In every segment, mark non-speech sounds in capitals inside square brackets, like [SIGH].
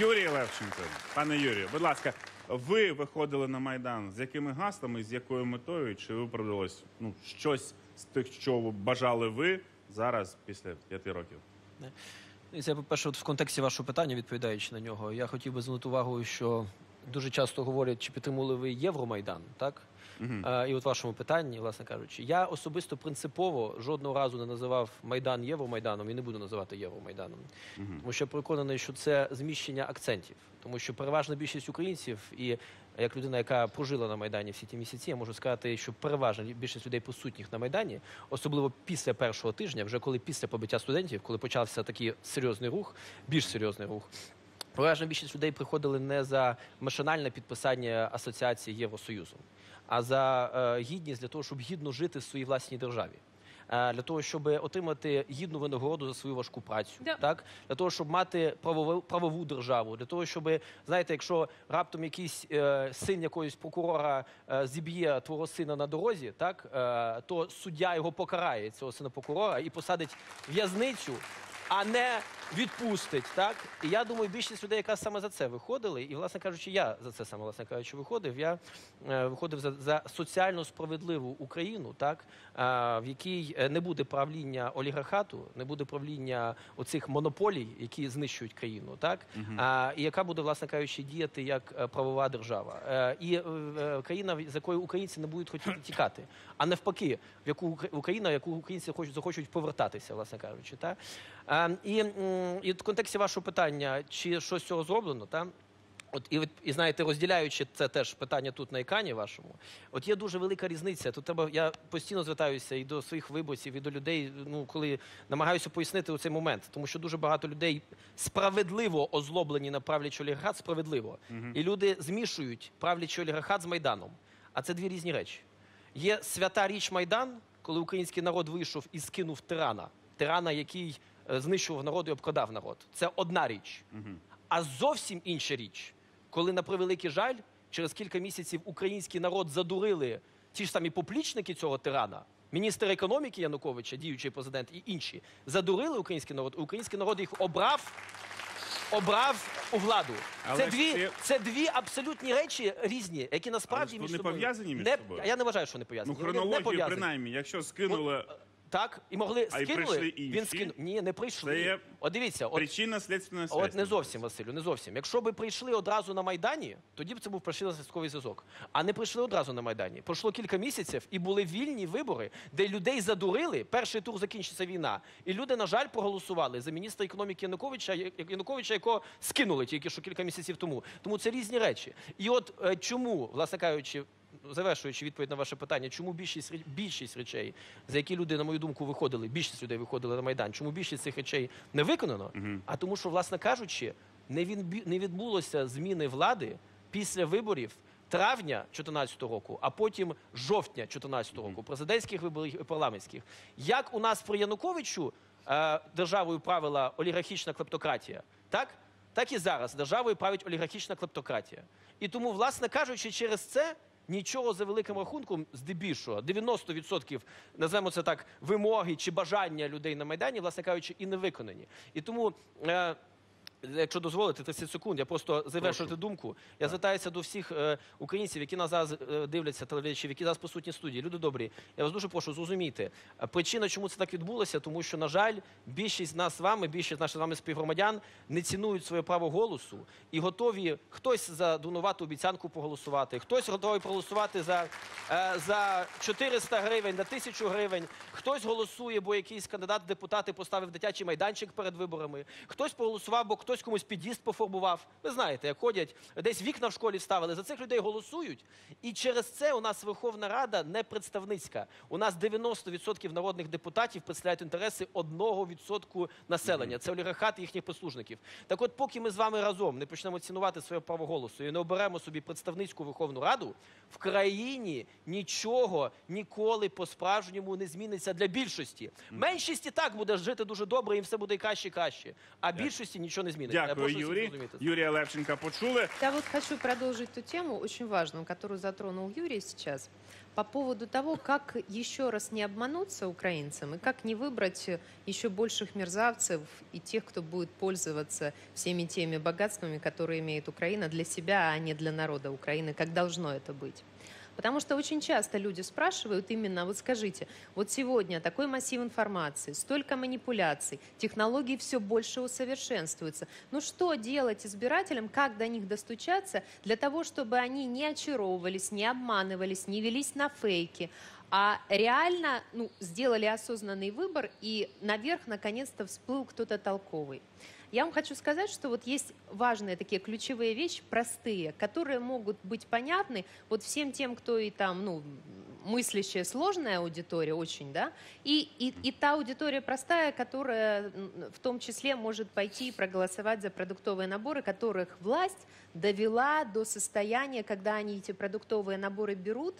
Юрій Левченко, пане Юрію, будь ласка, ви виходили на майдан з якими гаслами, з якою метою? Чи виправдалось ну щось з тих, що бажали ви зараз після п'яти років? І це, по-перше, от в контексті вашого питання, відповідаючи на нього, я хотів би звернути увагу, що дуже часто говорять, чи підтримували ви Євромайдан, так? Е, і от вашому питанні, власне кажучи, я особисто принципово жодного разу не називав Майдан Євромайданом і не буду називати Євромайданом. Тому що я переконаний, що це зміщення акцентів. Тому що переважна більшість українців, і як людина, яка прожила на Майдані всі ті місяці, я можу сказати, що переважна більшість людей присутніх на Майдані, особливо після першого тижня, вже коли після побиття студентів, коли почався такий серйозний рух, більш серйозний рух. Переважна більшість людей приходили не за машинальне підписання асоціації Євросоюзом, а за е, гідність для того, щоб гідно жити в своїй власній державі. Е, Для того, щоб отримати гідну винагороду за свою важку працю, Да. так для того, щоб мати правову, правову державу, для того, щоб знаєте, якщо раптом якийсь е, син якогось прокурора е, зіб'є твого сина на дорозі, так е, то суддя його покарає цього сина прокурора і посадить в'язницю а не відпустить. Так і я думаю, більшість людей якраз саме за це виходили. І, власне кажучи, я за це саме власне кажучи, виходив. Я е, виходив за, за соціально справедливу Україну, так е, в якій е, не буде правління олігархату, не буде правління оцих монополій, які знищують країну, так а, і яка буде, власне кажучи, діяти як е, правова держава. Е, і е, е, країна, з якої українці не будуть хотіти [CLEARS THROAT] тікати, а навпаки, в яку Укра- Україна, в яку українці хочуть захочуть повертатися, власне кажучи, так. Е, і, і в контексті вашого питання, чи щось з цього зроблено, так? От і, і знаєте, розділяючи це теж питання тут на екрані вашому, от є дуже велика різниця. Тут треба я постійно звертаюся і до своїх виборців, і до людей, ну коли намагаюся пояснити у цей момент, тому що дуже багато людей справедливо озлоблені на правлячий олігархат, справедливо, і люди змішують правлячий олігархат з майданом. А це дві різні речі. Є свята річ Майдан, коли український народ вийшов і скинув тирана, тирана, який знищував народ і обкрадав народ. Це одна річ. А зовсім інша річ, коли на превеликий жаль, через кілька місяців український народ задурили ті ж самі поплічники цього тирана, міністр економіки Януковича, діючий президент і інші, задурили український народ. Український народ їх обрав. Обрав у владу. Але це дві, ці- це дві абсолютні речі різні, які насправді Але між вони собою пов'язані між не, собою. Я не вважаю, що не Ну пов'язані. Вони не пов'язані. принаймні, якщо скинули Так, і могли А й скинули. інші? Він скинув. Ні, не прийшли. Це є От дивіться, от причина слідственна От не зовсім, Василю, не зовсім. Якщо би прийшли одразу на Майдані, тоді б це був пришвидковий зв'язок. А не прийшли одразу на Майдані. Пройшло кілька місяців і були вільні вибори, де людей задурили. Перший тур закінчиться війна. І люди, на жаль, проголосували за міністра економіки Януковича, Я- Януковича, якого скинули тільки що кілька місяців тому. Тому це різні речі. І от е, чому, власне кажучи. Завершуючи відповідь на ваше питання, чому більшість більшість речей, за які люди, на мою думку, виходили, більшість людей виходили на майдан, чому більшість цих речей не виконано? А тому, що, власне кажучи, не він не відбулося зміни влади після виборів травня 2014 року, а потім жовтня 2014 року, президентських виборів і парламентських. Як у нас при Януковичу е, державою правила олігархічна клептократія, так? Так і зараз державою править олігархічна клептократія. І тому, власне кажучи, через це нічого за великим рахунком, здебільшого, 90% називаємо це так, вимоги чи бажання людей на майдані, власне кажучи, і не виконані. І тому. Е, Якщо дозволите 30 секунд, я просто завершувати думку. Я звертаюся до всіх е, українців, які нас зараз е, дивляться, телеглядачів, які зараз присутні в студії. Люди добрі, я вас дуже прошу зрозумійте. е, Причина, чому це так відбулося, тому що, на жаль, більшість з нас з вами, більшість наших з вами співгромадян не цінують своє право голосу і готові хтось за дурнувату обіцянку проголосувати, хтось готовий проголосувати за, е, за 400 гривень, на 1000 гривень, хтось голосує, бо якийсь кандидат в депутати поставив дитячий майданчик перед виборами, хтось проголосував, бо хтось комусь під'їзд пофарбував. Ви знаєте, як ходять, десь вікна в школі ставили. За цих людей голосують. І через це у нас Верховна Рада не представницька. У нас 90% народних депутатів представляють інтереси 1% населення. Це олігархат і їхніх послужників. Так от, поки ми з вами разом не почнемо цінувати своє право голосу і не оберемо собі представницьку Верховну Раду, в країні нічого ніколи по-справжньому не зміниться для більшості. Меншість і так буде жити дуже добре, їм все буде і краще і краще. А більшості нічого не зміниться. зміниться. Я Дякую, прошу всіх Юрій. зрозуміти це. Юрія Левченка почули. Я вот хочу продолжить ту тему, очень важную, которую затронул Юрий сейчас, по поводу того, как еще раз не обмануться украинцам и как не выбрать э, еще больших мерзавцев и тех, кто будет пользоваться всеми теми богатствами, которые имеет Украина для себя, а не для народа Украины, как должно это быть. Потому что очень часто люди спрашивают именно, вот скажите, вот сегодня такой массив информации, столько манипуляций, технологии все больше усовершенствуются. Ну что делать избирателям, как до них достучаться, для того, чтобы они не очаровывались, не обманывались, не велись на фейки, а реально ну, сделали осознанный выбор, и наверх наконец-то всплыл кто-то толковый. Я вам хочу сказать, что вот есть важные такие ключевые вещи, простые, которые могут быть понятны вот всем тем, кто и там, ну, мыслящая сложная аудитория очень, да, и, и, и та аудитория простая, которая в том числе может пойти и проголосовать за продуктовые наборы, которых власть довела до состояния, когда они эти продуктовые наборы берут,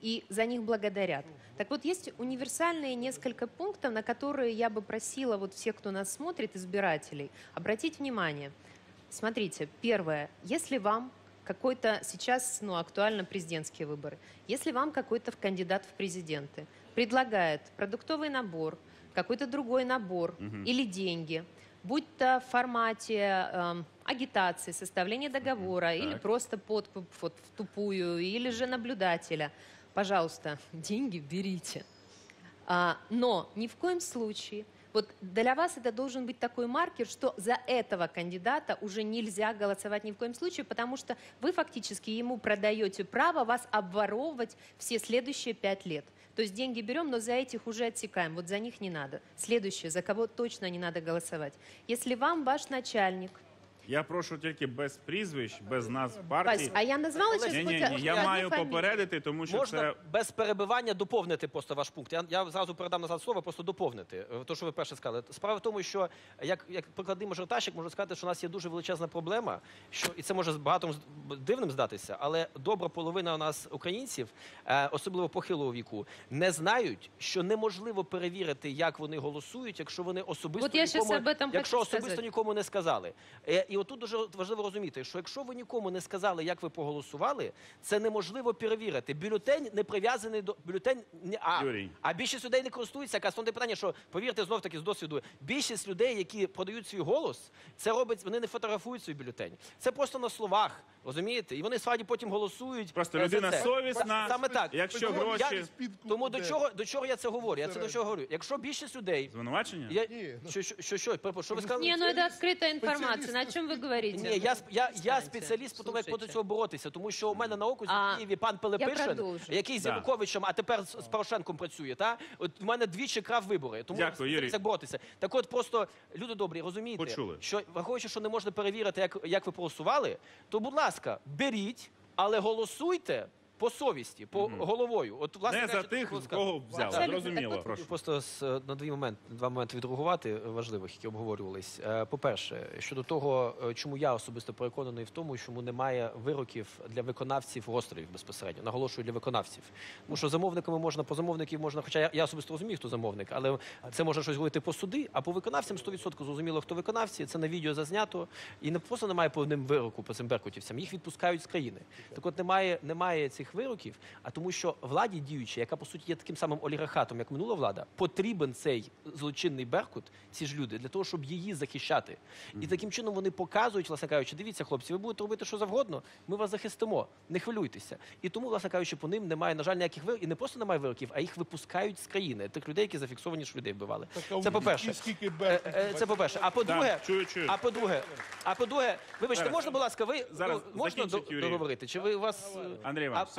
и за них благодарят. Так вот, есть универсальные несколько пунктов, на которые я бы просила вот всех, кто нас смотрит, избирателей, обратить внимание. Смотрите, первое, если вам какой-то сейчас, ну, актуально президентские выборы, если вам какой-то кандидат в президенты предлагает продуктовый набор, какой-то другой набор или деньги, будь то в формате эм, агитации, составления договора или так. просто подкуп вот, в тупую, или же наблюдателя, пожалуйста, деньги берите. А, но ни в коем случае, вот для вас это должен быть такой маркер, что за этого кандидата уже нельзя голосовать ни в коем случае, потому что вы фактически ему продаете право вас обворовывать все следующие пять лет. То есть деньги берем, но за этих уже отсекаем, вот за них не надо. Следующее, за кого точно не надо голосовать. Если вам ваш начальник, Я прошу тільки без прізвищ, без назв партій. Вась, а я назвала сейчас Ні, ні, ні, я маю попередити, тому що Можна це без перебивання доповнити просто ваш пункт. Я, я зразу передам назад слово, просто доповнити. е, То, що ви перше сказали. Справа в тому, що як, як прикладний мажоритарщик, можу сказати, що у нас є дуже величезна проблема, що і це може з багатим з- дивним здатися, але добра половина у нас українців, е, особливо похилого віку, не знають, що неможливо перевірити, як вони голосують, якщо вони особисто От я щас нікому, об этом якщо хочу особисто сказати. нікому не сказали. Е, І отут дуже важливо розуміти, що якщо ви нікому не сказали, як ви проголосували, це неможливо перевірити. Бюлетень не прив'язаний до бюлетень. Не а, Юрій. а більшість людей не користуються. Основне питання, що повірте знов таки з досвіду. Більшість людей, які продають свій голос, це робить. Вони не фотографують свій бюлетень. Це просто на словах. Розумієте? І вони справді потім голосують. Просто е, людина це. совісна. Саме так. Якщо Тому гроші- я- тому до чого до чого я це говорю? Я це до чого говорю. Якщо більшість людей. звинувачення? Я, Ні, ну- що, що, що, що, що ви сказали? Не, ну это открытая информация. На чем вы говорите? Ні, я, сп- я, я спеціаліст по тому, як проти цього боротися, тому що у мене на окузі в Києві пан Пилипишин, який з. Януковичем, а тепер з, з Порошенком працює. Та? От у мене двічі крав вибори. Тому Дякую, Юрій. як боротися. Так от просто люди добрі, розумієте, Почули. що враховуючи, що не можна перевірити, як, як ви проголосували, то будь ласка, беріть, але голосуйте. По совісті, по головою. От, власне Не за кажучи, тих, будь з ласка. кого взяли. Абсолютно. Зрозуміло. Так Прошу. Просто з, е, на дві моменти, два моменти відреагувати важливих, які обговорювались. Е, По-перше, щодо того, е, чому я особисто переконаний в тому, чому немає вироків для виконавців розстрілів безпосередньо. Наголошую для виконавців. Тому що замовниками можна, по замовників можна, хоча я, я особисто розумію, хто замовник, але це можна щось говорити по суди, а по виконавцям 100% зрозуміло, хто виконавці. Це на відео зазнято. І не просто немає по ним вироку по цим беркутівцям, їх відпускають з країни. Так от немає, немає цих вироків, а тому, що владі діючій, яка по суті є таким самим олігархатом, як минула влада, потрібен цей злочинний беркут, ці ж люди, для того, щоб її захищати. І таким чином вони показують, власне кажучи, дивіться, хлопці, ви будете робити що завгодно, ми вас захистимо, не хвилюйтеся. І тому, власне кажучи, по ним немає, на жаль, ніяких вироків, і не просто немає вироків, а їх випускають з країни. Тих людей, які зафіксовані, що людей вбивали. Це по-перше. Скільки Е, е, Це по-перше. А по-друге, а по-друге, а по-друге, вибачте, можна, будь ласка, ви Зараз можна договорити? Чи ви вас е,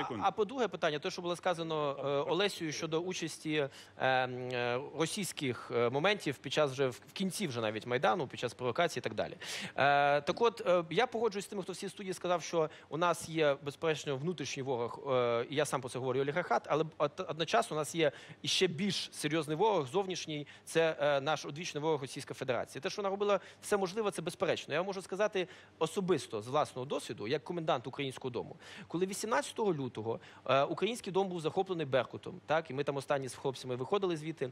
Андрій а, а, по-друге питання, те, що було сказано е, Олесією щодо участі е, е, російських е, моментів під час вже в в кінці вже навіть майдану, під час провокації і так далі. Е, так от е, я погоджуюсь з тими, хто в цій студії сказав, що у нас є безперечно внутрішній ворог, е, і я сам про це говорю олігархат, але одночасно у нас є іще більш серйозний ворог, зовнішній це е, наш одвічний ворог Російська Федерація. Те, що вона робила все можливе, це безперечно. Я можу сказати особисто з власного досвіду, як комендант українського дому, коли 18 лютого е, український дом був захоплений Беркутом, так і ми там останні з хлопцями виходили звідти.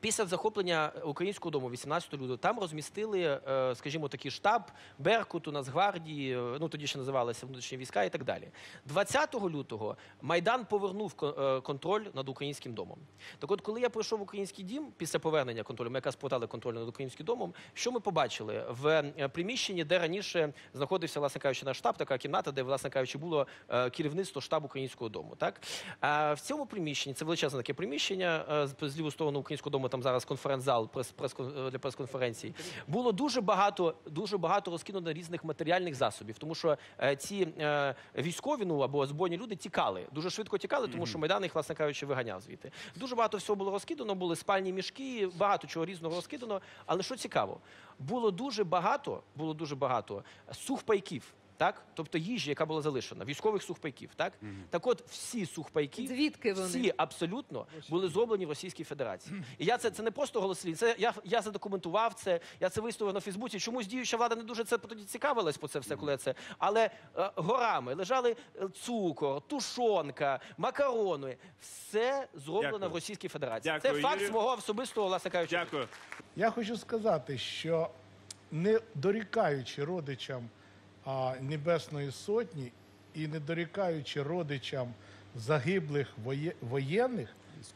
Після захоплення українського дому 18 лютого там розмістили, е, скажімо, такий штаб Беркуту, Нацгвардії, е, ну тоді ще називалися внутрішні війська і так далі. 20 лютого Майдан повернув е, контроль над українським домом. Так от, коли я прийшов в український дім після повернення контролю, ми якраз повертали контроль над українським домом, що ми побачили в е, приміщенні, де раніше знаходився, власне кажучи, наш штаб, така кімната, де, власне кажучи, було е, керівництво штабу українського дому. Так в цьому приміщенні це величезне таке приміщення е, з ліву сторону українського дому. Там зараз конференц-зал прес, прес, для прес-конференцій. Було дуже багато, дуже багато розкинуто різних матеріальних засобів, тому що е, ці е, військові, ну або збройні люди тікали, дуже швидко тікали, тому що майдан їх, власне кажучи, виганяв звідти. Дуже багато всього було розкидано, були спальні мішки, багато чого різного розкидано. Але що цікаво, було дуже багато, було дуже багато сухпайків. Так, тобто їжі, яка була залишена, військових сухпайків, так так, от всі сухпайки, Звідки вони? всі абсолютно були зроблені в Російській Федерації. І я це, це не просто голослів, це я, я задокументував це, я це виставив на Фейсбуці. Чомусь діюча влада не дуже це тоді цікавилась по це все, коли це. Але е, горами лежали е, цукор, тушонка, макарони. Все зроблено Дякую. в Російській Федерації. це факт Юрію. свого особистого, власне кажучи. Дякую. Я хочу сказати, що не дорікаючи родичам Небесної Сотні і не дорікаючи родичам загиблих воє- воєнних,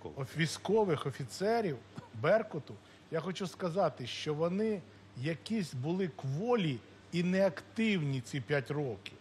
оф- військових офіцерів Беркуту, я хочу сказати, що вони якісь були кволі і неактивні ці п'ять років.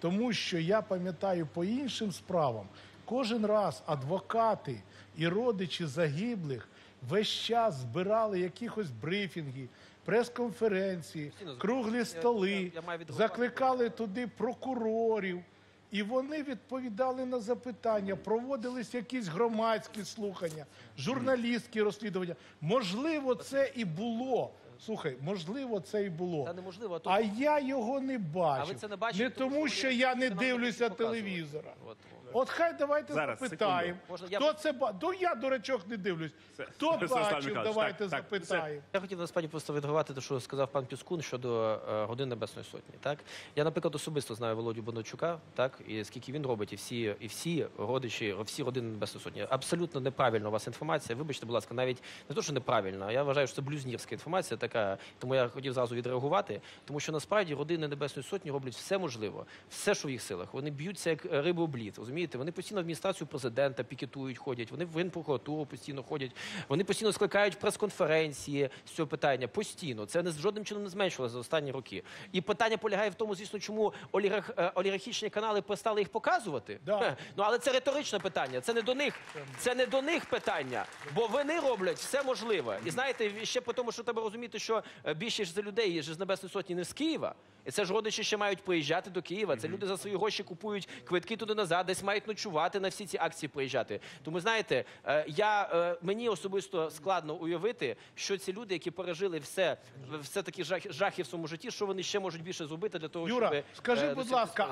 Тому що я пам'ятаю по іншим справам, кожен раз адвокати і родичі загиблих весь час збирали якихось брифінги, прес-конференції, круглі столи, закликали туди прокурорів. І вони відповідали на запитання, проводились якісь громадські слухання, журналістські розслідування. Можливо, це і було. Слухай, можливо, це і було. Та неможливо, а то- А я його не бачив. А ви це не бачите, не тому тому, що що я не це нам дивлюся не показували. телевізора. От, От хай давайте Зараз, запитаємо. секунду. Можна я- Хто це ба... Ну я дурачок не дивлюсь. Хто Станіслав бачив, Михайлович, давайте так, так, запитаємо. Я хотів насправді просто відреагувати те, що сказав пан Піскун щодо е, годин Небесної Сотні. Так я, наприклад, особисто знаю Володю Бондарчука, так і скільки він робить, і всі, і всі родичі, всі родини Небесної Сотні. Абсолютно неправильна у вас інформація. Вибачте, будь ласка, навіть не то, що неправильно, а я вважаю, що це блюзнірська інформація, така. Тому я хотів зразу відреагувати, тому що насправді родини Небесної Сотні роблять все можливе, все, що в їх силах. Вони б'ються як риби об лід, розумієте? Вони постійно в адміністрацію президента пікетують, ходять, вони в Генпрокуратуру постійно ходять, вони постійно скликають прес-конференції з цього питання. Постійно. Це не жодним чином не зменшилося за останні роки. І питання полягає в тому, звісно, чому олігарх, е, олігархічні канали перестали їх показувати. Да. Ну але це риторичне питання. Це не до них. Це не до них питання. Бо вони роблять все можливе. І знаєте, ще по тому, що треба розуміти, що е, більшість за людей ж з Небесної Сотні не з Києва. І це ж родичі ще мають приїжджати до Києва. Це люди за свої гроші купують квитки туди назад, десь мають ночувати на всі ці акції приїжджати. Тому знаєте, е, я е, мені особисто складно уявити, що ці люди, які пережили все, все такі жах, жахи в своєму житті, що вони ще можуть більше зробити для того, Юра, щоб скажи, е, будь ласка,